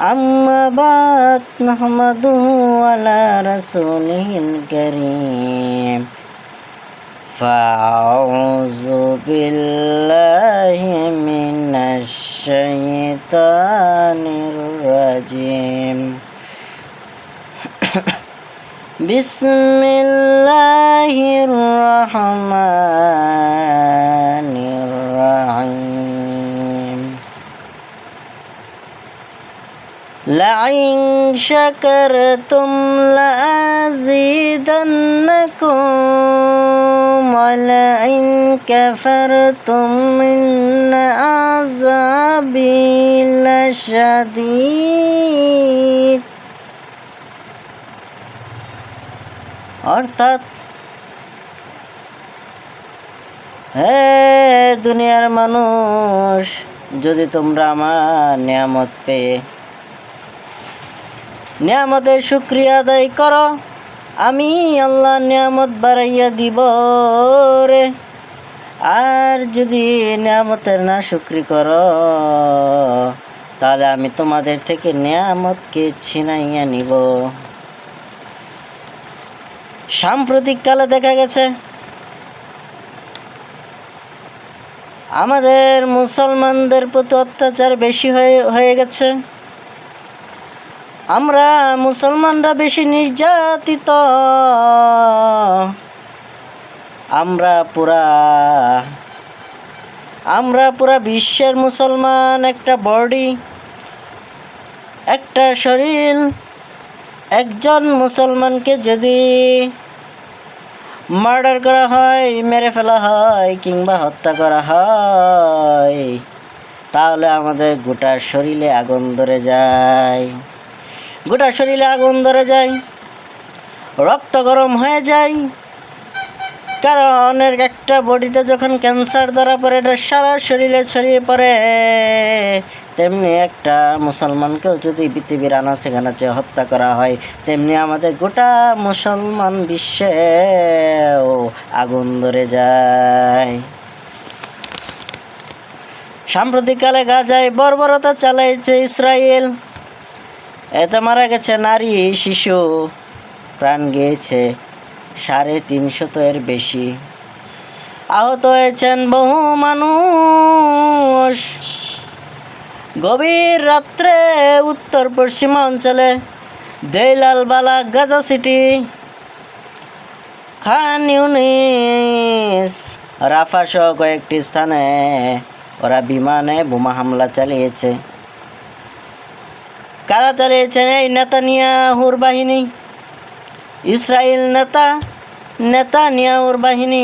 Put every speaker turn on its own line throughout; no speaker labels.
أما بعد نحمده على رسوله الكريم فأعوذ بالله من الشيطان الرجيم بسم الله الرحمن لئن شكرتم لأزيدنكم ولئن كفرتم إن عذابي لشديد অর্থাৎ হে দুনিয়ার মানুষ যদি তোমরা আমার নিয়ামত পেয়ে নিয়ামতের শুক্রিয়া আদায় করো। আমি আল্লাহ নিয়ামত বাড়াইয়া দিব রে। আর যদি নিয়ামতের না শুক্রি করো, তাহলে আমি তোমাদের থেকে নিয়ামতকে ছিনাইয়া নিব। সাম্প্রতিক কালে দেখা গেছে, আমাদের মুসলমানদের প্রতি অত্যাচার বেশি হয়ে হয়ে গেছে। আমরা মুসলমানরা বেশি নির্যাতিত। আমরা পুরা আমরা পুরা বিশ্বের মুসলমান, একটা বডি, একটা শরীর, একজন মুসলমানকে যদি মার্ডার করা হয়, মেরে ফেলা হয়, কিংবা হত্যা করা হয়, তাহলে আমাদের গোটা শরীরে আগুন ধরে যায়। গোটা শরীরে আগুন ধরে যায়, রক্ত গরম হয়ে যায়। কারণ একটা বডিতে যখন ক্যান্সার ধরা পড়ে, এটা সারা শরীরে ছড়িয়ে পড়ে। তেমনি একটা মুসলমানকেও যদি পৃথিবীর আনাচে কানাচে হত্যা করা হয়, তেমনি আমাদের গোটা মুসলমান বিশ্বে আগুন ধরে যায়। সাম্প্রতিককালে গাজায় বর্বরতা চালাইছে ইসরায়েল এতে মারা গেছে নারী, শিশু। প্রাণ গিয়েছে সাড়ে তিনশত এর বেশি। আহত হয়েছেন বহু মানুষ। গভীর রাত্রে উত্তর পশ্চিমাঞ্চলে দেলালবালা Gaza city, Khan Younis, Rafah সহ কয়েকটি স্থানে ওরা বিমানে বোমা হামলা চালিয়েছে। কারা চালিয়েছেন এই নেতানিয়াহুর বাহিনী? ইসরায়েল নেতা, নেতানিয়াহুর বাহিনী।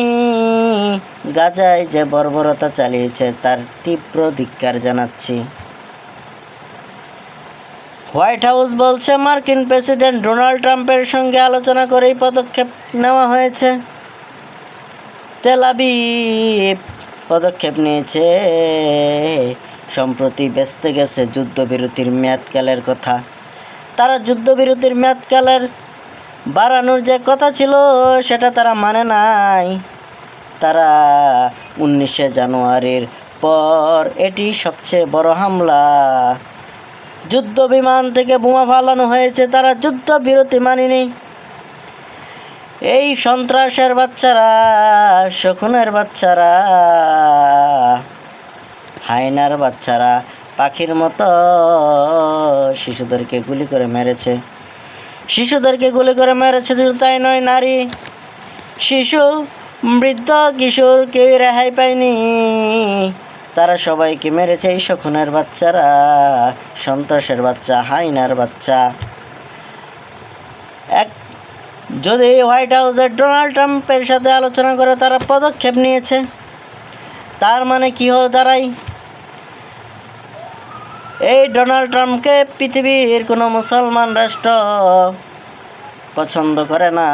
গাজায় যে বর্বরতা চালিয়েছে, তার তীব্র ধিক্কার জানাচ্ছি। হোয়াইট হাউস বলছে, মার্কিন প্রেসিডেন্ট ডোনাল্ড ট্রাম্পের সঙ্গে আলোচনা করেই পদক্ষেপ নেওয়া হয়েছে। তেলাবিব পদক্ষেপ নিয়েছে। সম্প্রতি বেচতে গেছে যুদ্ধবিরতির মেয়াদকালের কথা। তারা যুদ্ধবিরতির মেয়াদকালের বাড়ানোর যে কথা ছিল, সেটা তারা মানে নাই। তারা উনিশে জানুয়ারির পর এটি সবচেয়ে বড় হামলা। যুদ্ধ বিমান থেকে বোমা ফালানো হয়েছে, তারা যুদ্ধ বিরতি মানেনি। এই সন্ত্রাসের বাচ্চারা, শকুনের বাচ্চারা হায়নার বাচ্চারা পাখির মতো শিশুদেরকে গুলি করে মেরেছে। শিশুদেরকে গুলি করে মেরেছে শুধু তাই নয়, নারী, শিশু, বৃদ্ধ, কিশোর, কেউ রেহাই পায়নি। তারা সবাইকে মেরেছে এই শকুনের বাচ্চারা সন্ত্রাসের বাচ্চা হাইনার বাচ্চা। এক, যদি হোয়াইট হাউসের ডোনাল্ড ট্রাম্পের সাথে আলোচনা করে তারা পদক্ষেপ নিয়েছে, তার মানে কি হল দাঁড়াই? এই ডোনাল্ড ট্রাম্পকে পৃথিবীর কোনো মুসলমান রাষ্ট্র পছন্দ করে না।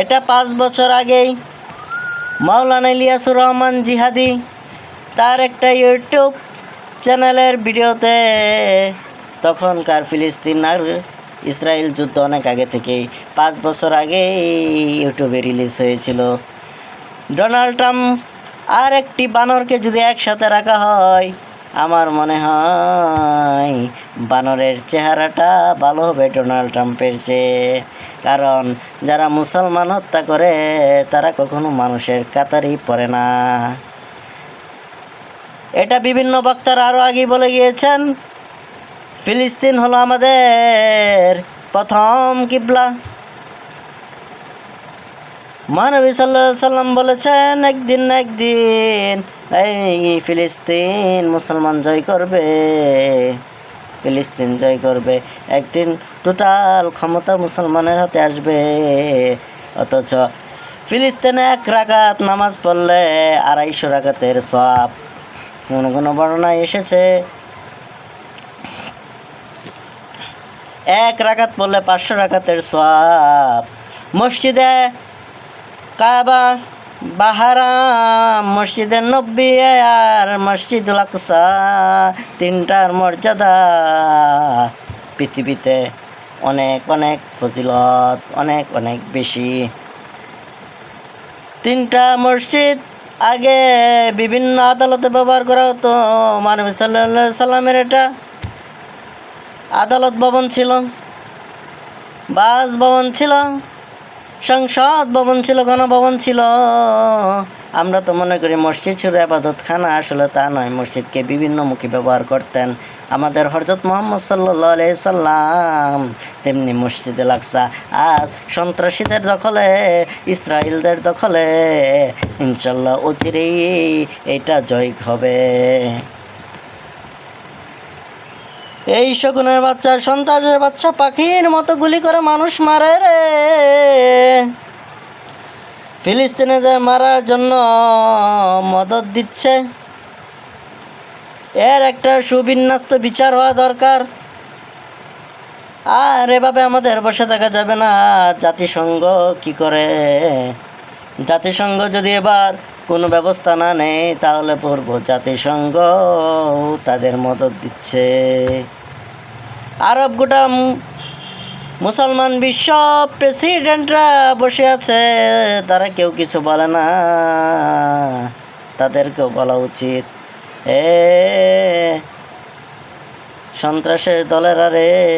এটা পাঁচ বছর আগেই মাওলানা ইলিয়াসুর রহমান জিহাদি তার একটা ইউটিউব চ্যানেলের ভিডিওতে তখনকার ফিলিস্তিন আর ইসরায়েল যুদ্ধ অনেক আগে থেকেই পাঁচ বছর আগে ইউটিউবে রিলিজ হয়েছিল। ডোনাল্ড ট্রাম্প আর একটি বানরকে যদি একসাথে রাখা হয়, আমার মনে হয় বানরের চেহারাটা ভালো হবে ডোনাল্ড ট্রাম্পের চেয়ে। কারণ যারা মুসলমান হত্যা করে, তারা কখনো মানুষের কাতারই পড়ে না। এটা বিভিন্ন বক্তারা আরও আগে বলে গিয়েছেন, ফিলিস্তিন হলো আমাদের প্রথম কিবলা। মহানবী সাল্লাহ সাল্লাম বলেছেন, একদিন একদিন এই ফিলিস্তিন মুসলমান জয় করবে। ফিলিস্তিন জয় করবে। একদিন টোটাল ক্ষমতা মুসলমানের হাতে আসবে। অথচ ফিলিস্তিনে এক রাকাত নামাজ পড়লে আড়াইশো রাকাতের সব কোনো কোনো বর্ণনায় এসেছে, এক রাকাত পড়লে পাঁচশো রাকাতের সব মসজিদে কাবা বাহারাম মসজিদে নব্বী আর মসজিদুল আকসা, তিনটার মর্যাদা। পৃথিবীতে অনেক অনেক ফজিলত, অনেক অনেক বেশি। তিনটা মসজিদ আগে বিভিন্ন আদালতে ব্যবহার করা হতো। মানব সাল্লাহ সাল্লামের এটা আদালত ভবন ছিল, বাস ভবন ছিল। সংসদ ভবন ছিল, গণভবন ছিল। আমরা তো মনে করি মসজিদ ছিল আবাদত খানা আসলে তা নয়, মসজিদকে বিভিন্ন মুখী ব্যবহার করতেন। আমাদের হরজত মোহাম্মদ সাল্লাহ সাল্লাম, তেমনি মসজিদে লাগসা। আজ সন্ত্রাসীদের দখলে ইসরায়েলদের দখলে, ইনশাল্লাহ অচিরেই এটা জয় হবে। এই শকুনের বাচ্চা সন্ত্রাসের বাচ্চা, পাখির মতো গুলি করে মানুষ মারে রে। ফিলিস্তিনিদের মারার জন্য মদত দিচ্ছে, এর একটা সুবিন্যস্ত বিচার হওয়া দরকার। আর এভাবে আমাদের বসে থাকা যাবে না। জাতিসংঘ কি করে? জাতিসংঘ যদি এবার কোনো ব্যবস্থা না নেয় তাহলে পড়ব জাতিসংঘ তাদের মদত দিচ্ছে। আরব গোটা মুসলমান বিশ্ব প্রেসিডেন্টরা বসে আছে, তারা কেউ কিছু বলে না। তাদেরকেও বলা উচিত, এ, সন্ত্রাসের দলের আরে,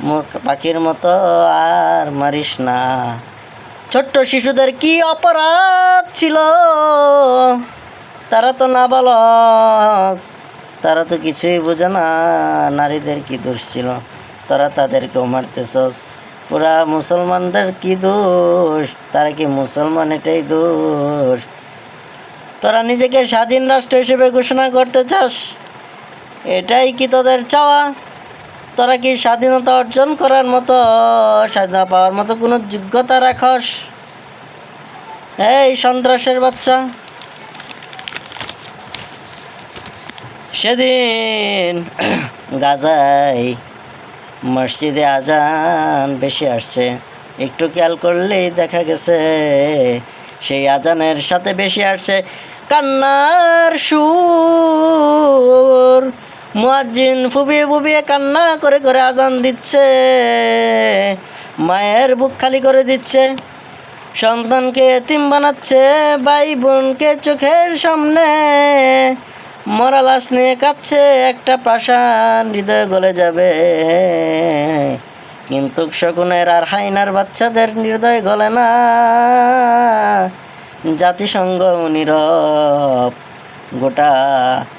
মুখ- পাখির মতো আর মারিস না। ছোট্ট শিশুদের কি অপরাধ ছিল? তারা তো না বালক তারা তো কিছুই বোঝে না, নারীদের কি দোষ ছিল? তারা তাদেরকেও মারতেছস। পুরা মুসলমানদের কি দোষ? তারা কি মুসলমান এটাই দোষ? তোরা নিজেকে স্বাধীন রাষ্ট্র হিসেবে ঘোষণা করতে চাস? এটাই কি তোদের চাওয়া? তোরা কি স্বাধীনতা অর্জন করার মতো, স্বাধীনতা পাওয়ার মতো কোনো যোগ্যতা রাখস? এই সন্ত্রাসের বাচ্চা। সেদিন গাজায় মসজিদে আজান বেশি আসছে। একটু খেয়াল করলেই দেখা গেছে, সেই আজানের সাথে বেশি আসছে। কান্নার সুর। মুয়াজ্জিন ফুবিয়ে ফুবিয়ে কান্না করে করে আজান দিচ্ছে। মায়ের বুক খালি করে দিচ্ছে। সন্তানকে এতিম বানাচ্ছে ভাই বোনকে চোখের সামনে। মরা লাশ নিয়ে কাচ্ছে একটা প্রাসান হৃদয় গলে যাবে। কিন্তু শকুনের আর হাইনার বাচ্চাদের হৃদয় গলে না। জাতিসংঘ নীরব গোটা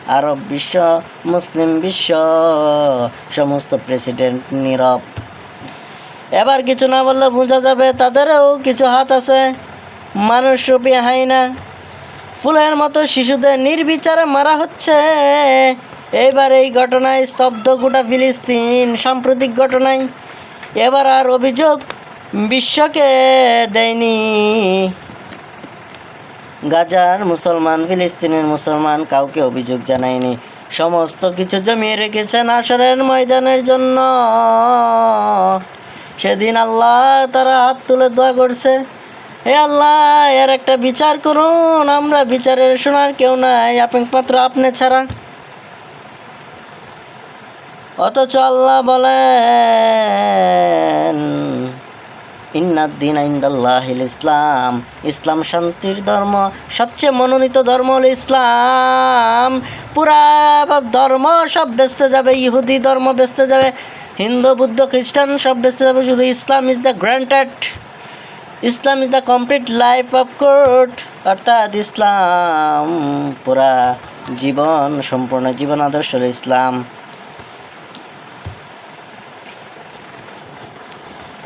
আরব বিশ্ব, মুসলিম বিশ্ব, সমস্ত প্রেসিডেন্ট নীরব। এবার কিছু না বললে বোঝা যাবে তাদেরও কিছু হাত আছে। মানুষ রূপী হাইনা ফুলের মতো শিশুদের নির্বিচারে মারা হচ্ছে। এবার এই ঘটনায় স্তব্ধ গোটা ফিলিস্তিন, সাম্প্রতিক ঘটনায়। এবার আর অভিযোগ বিশ্বকে দেয়নি। গাজার মুসলমান, ফিলিস্তিনের মুসলমান কাউকে অভিযোগ জানায়নি। সমস্ত কিছু জমিয়ে রেখেছেন আসরের ময়দানের জন্য। সেদিন আল্লাহ তারা হাত তুলে দোয়া করছে হে আল্লাহ, এর একটা বিচার করুন, আমরা বিচারের শোনার কেউ নাই একমাত্র আপনি ছাড়া। অথচ আল্লাহ বলেন ইন্নাদ্দিন ইন্দাল্লাহিল ইসলাম। ইসলাম শান্তির ধর্ম, সবচেয়ে মনোনীত ধর্ম হল ইসলাম। পুরা ধর্ম সব বেচতে যাবে, ইহুদি ধর্ম বেচতে যাবে, হিন্দু, বুদ্ধ, খ্রিস্টান সব বেচতে যাবে, শুধু Islam is the granted Islam is the complete life of court অর্থাৎ ইসলাম, পুরা জীবন, সম্পূর্ণ জীবন আদর্শ ইসলাম।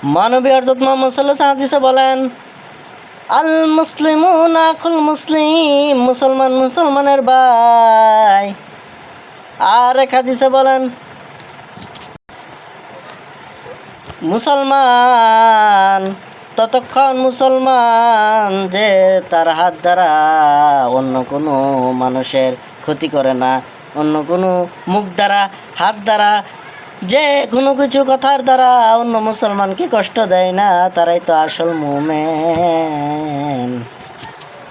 মানবী অর্থাৎ মোহাম্মদ সাল্লাহ হাদিসে বলেন, আল মুসলিমুন আকুল মুসলিম, মুসলমান মুসলমানের ভাই। আর এক হাদিসে বলেন, মুসলমান, ততক্ষণ মুসলমান যে তার হাত দ্বারা অন্য কোনো মানুষের ক্ষতি করে না, অন্য কোনো মুখ দ্বারা, হাত দ্বারা যে কোনো কিছু কথার দ্বারা অন্য মুসলমানকে কষ্ট দেয় না, তারাই তো আসল মুমেন।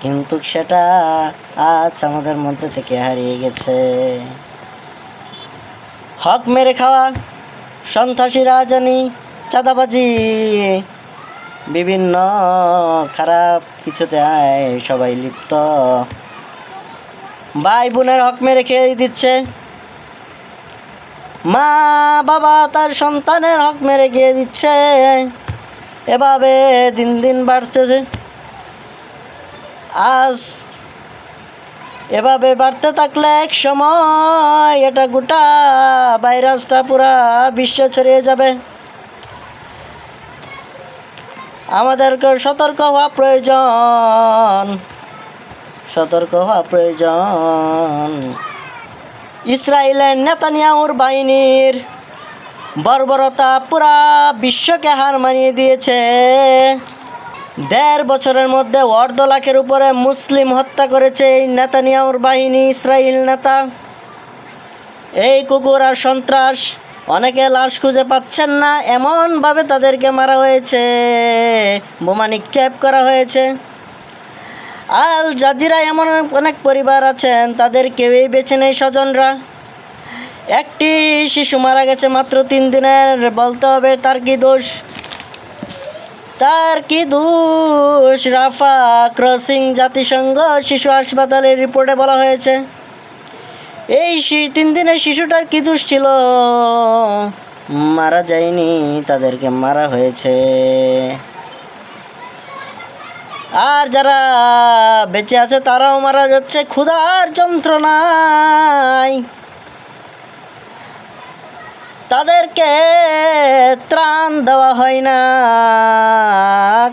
কিন্তু সেটা আজ আমাদের মধ্যে থেকে হারিয়ে গেছে। হক মেরে খাওয়া, সন্ত্রাসী রাজানি চাঁদাবাজি, বিভিন্ন খারাপ কিছুতে সবাই লিপ্ত। ভাই বোনের হক মেরে খেয়ে দিচ্ছে। মা বাবা তার সন্তানের হক মেরে গিয়ে দিচ্ছে। এভাবে দিন দিন বাড়তেছে। আজ এভাবে বাড়তে থাকলে এক সময় এটা গোটা ভাইরাসটা পুরা বিশ্ব ছড়িয়ে যাবে। আমাদেরকে সতর্ক হওয়া প্রয়োজন। সতর্ক হওয়া প্রয়োজন। ইসরায়েলের নেতানিয়াহুর বাহিনীর বর্বরতা পুরা বিশ্বকে হার মানিয়ে দিয়েছে। দেড় বছরের মধ্যে অর্ধ লাখের উপরে মুসলিম হত্যা করেছে এই নেতানিয়াহুর বাহিনী ইসরায়েল নেতা। এই কুকুর আর সন্ত্রাস অনেকে লাশ খুঁজে পাচ্ছেন না, এমনভাবে তাদেরকে মারা হয়েছে। বোমা নিক্ষেপ করা হয়েছে। আল জাজিরা এমন অনেক পরিবার আছেন, তাদের কেউই বেছে নেই স্বজনরা। একটি শিশু মারা গেছে মাত্র তিন দিনের, বলতে হবে তার কি দোষ? তার কি দোষ? রাফা ক্রসিং জাতিসংঘ শিশু হাসপাতালের রিপোর্টে বলা হয়েছে। এই তিন দিনের শিশুটার কি দোষ ছিল? মারা যায়নি, তাদেরকে মারা হয়েছে। আর যারা বেঁচে আছে তারাও মারা যাচ্ছে, ক্ষুধার যন্ত্রণায়। তাদেরকে ত্রাণ দেওয়া হয় না,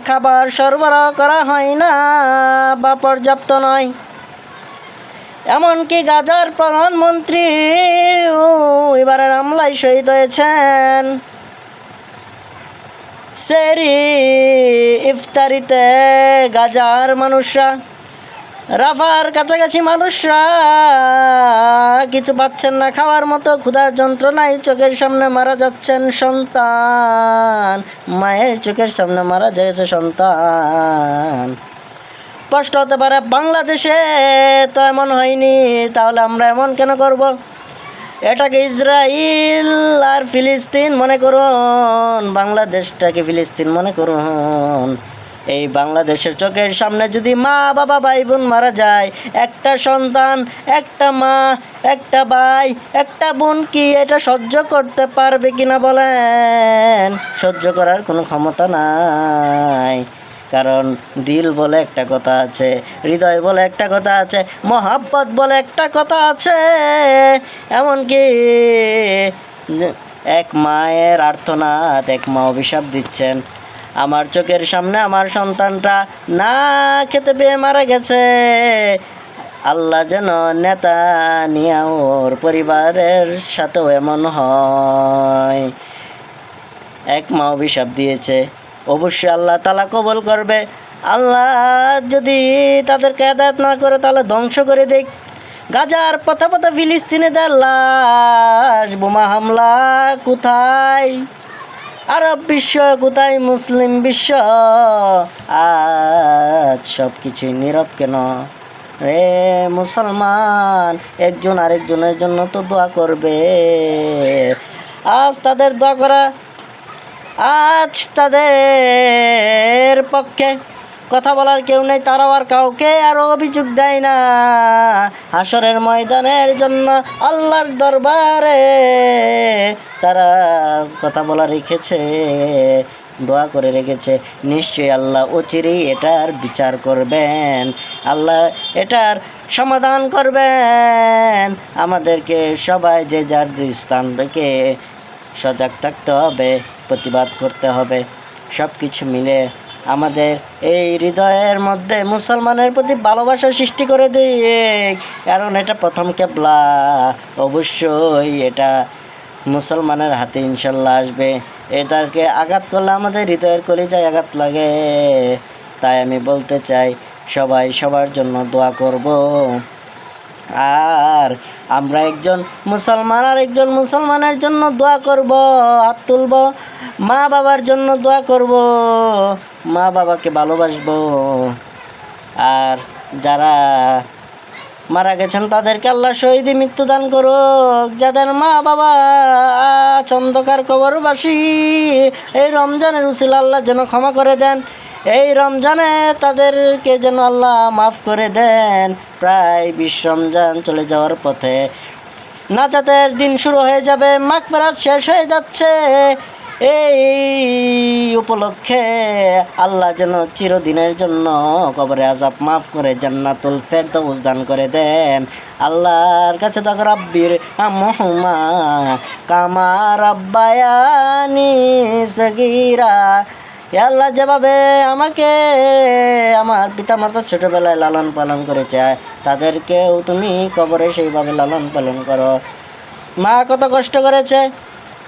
খাবার সরবরাহ করা হয় না, বা পর্যাপ্ত নয়। এমনকি গাজার প্রধানমন্ত্রী এবারের হামলায় শহীদ হয়েছেন। সেরি ইফতারিতে গাজার মানুষরা, রাফার কাছাকাছি মানুষরা, কিছু পাচ্ছেন না খাওয়ার মতো ক্ষুধার যন্ত্রণায় চোখের সামনে মারা যাচ্ছেন সন্তান, মায়ের চোখের সামনে মারা যাচ্ছে সন্তান। কষ্ট হতে পারে বাংলাদেশে, তো এমন হয়নি, তাহলে আমরা এমন কেন করব? এটাকে ইসরায়েল আর ফিলিস্তিন মনে করুন। বাংলাদেশটাকে ফিলিস্তিন মনে করুন। এই বাংলাদেশের চোখের সামনে যদি মা, বাবা ভাই বোন মারা যায়, একটা সন্তান, একটা মা, একটা ভাই, একটা বোন কি এটা সহ্য করতে পারবে কিনা বলেন? সহ্য করার কোনো ক্ষমতা নাই। কারণ দিল বলে একটা কথা আছে, হৃদয় বলে একটা কথা আছে, মহাব্বত বলে একটা কথা আছে। এমনকি এক মায়ের আর্থনাদ এক মা অভিশাপ দিচ্ছেন, আমার চোখের সামনে আমার সন্তানটা না খেতে পেয়ে মারা গেছে। আল্লাহ যেন নেতা নিয়ে ওর পরিবারের সাথেও এমন হয়। এক মা অভিশাপ দিয়েছে অবশ্যই আল্লাহ তালা কবল করবে। আল্লাহ যদি তাদেরকে হেদায়ত না করে তাহলে ধ্বংস করে দেখ গাজার পথে পথে ফিলিস্তিনিদের লাশ, বোমা হামলা, কোথায়? আরব বিশ্ব কোথায়? মুসলিম বিশ্ব, আজ সব কিছুই নীরব কেন? রে মুসলমান, একজন আরেকজনের জন্য তো দোয়া করবে। আজ তাদের দোয়া করা আজ তাদের পক্ষে কথা বলার কেউ নেই, তারাও আর কাউকে আর অভিযোগ দেয় না। আসরের ময়দানের জন্য আল্লাহর দরবারে তারা কথা বলা রেখেছে, দোয়া করে রেখেছে। নিশ্চয়ই আল্লাহ অচিরেই এটার বিচার করবেন, আল্লাহ এটার সমাধান করবেন। আমাদেরকে সবাই যে যার স্থান থেকে সজাগ থাকতে হবে, প্রতিবাদ করতে হবে। সব কিছু মিলে আমাদের এই হৃদয়ের মধ্যে মুসলমানের প্রতি ভালোবাসা সৃষ্টি করে দিক কারণ এটা প্রথম কেবলা। অবশ্যই এটা মুসলমানের হাতে ইনশাল্লাহ আসবে। এটাকে আঘাত করলে আমাদের হৃদয়ের কলিজায় আঘাত লাগে। তাই আমি বলতে চাই, সবাই সবার জন্য দোয়া করব। আর আমরা একজন মুসলমান আর একজন মুসলমানের জন্য দোয়া করব, হাত তুলব, মা বাবার জন্য দোয়া করব, মা বাবাকে ভালোবাসবো। আর যারা মারা গেছেন, তাদেরকে আল্লাহ শহীদি মৃত্যুদান করুক। যাদের মা বাবা অন্ধকার কবরবাসী, এই রমজানের উসিল আল্লাহ যেন ক্ষমা করে দেন। এই রমজানে তাদেরকে যেন আল্লাহ মাফ করে দেন। প্রায় বিশ রমজান চলে যাওয়ার পথে নাজাতের দিন শুরু হয়ে যাবে, মাগফেরাত শেষ হয়ে যাচ্ছে। এই উপলক্ষে আল্লাহ যেন চিরদিনের জন্য কবরে আজাব মাফ করে জান্নাতুল ফেরদৌস দান করে দেন। আল্লাহর কাছে তখন রাব্বির আমহুমা, কামা রাব্বায়ানি সগীরা। আল্লাহ যেভাবে আমাকে, আমার পিতামাতা ছোটবেলায় লালন পালন করেছে। তাদেরকেও তুমি কবরে সেইভাবে লালন পালন করো। মা কত কষ্ট করেছে।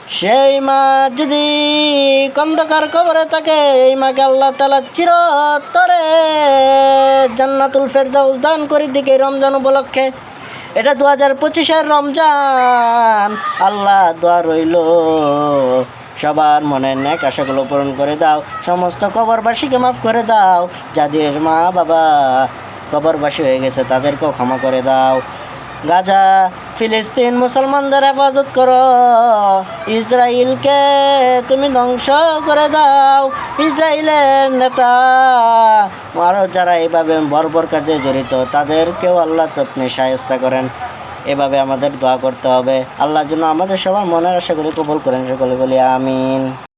সেই মা যদি কন্দকার কবরে থাকে, এই মাকে আল্লাহ তালা চিরতরে জান্নাতুল ফেরদাউস দান করি দিকে রমজান উপলক্ষে। এটা দু হাজার পঁচিশের রমজান। আল্লাহ দোয়া রইল। সবার মনের ন্যাক আশাগুলো পূরণ করে দাও। সমস্ত কবরবাসীকে মাফ করে দাও। যাদের মা বাবা কবরবাসী হয়ে গেছে, তাদেরকেও ক্ষমা করে দাও। গাজা, ফিলিস্তিন মুসলমানদের হেফাজত করো। ইসরায়েলকে তুমি ধ্বংস করে দাও। ইসরায়েলের নেতা আরও যারা এইভাবে বর্বর কাজে জড়িত, তাদেরকেও আল্লাহ আপনি সায়স্তা করেন। এভাবে আমাদের দোয়া করতে হবে। আল্লাহ যেন আমাদের সবার মনের আশাগুলি কবুল করেন সকলে বলি আমিন।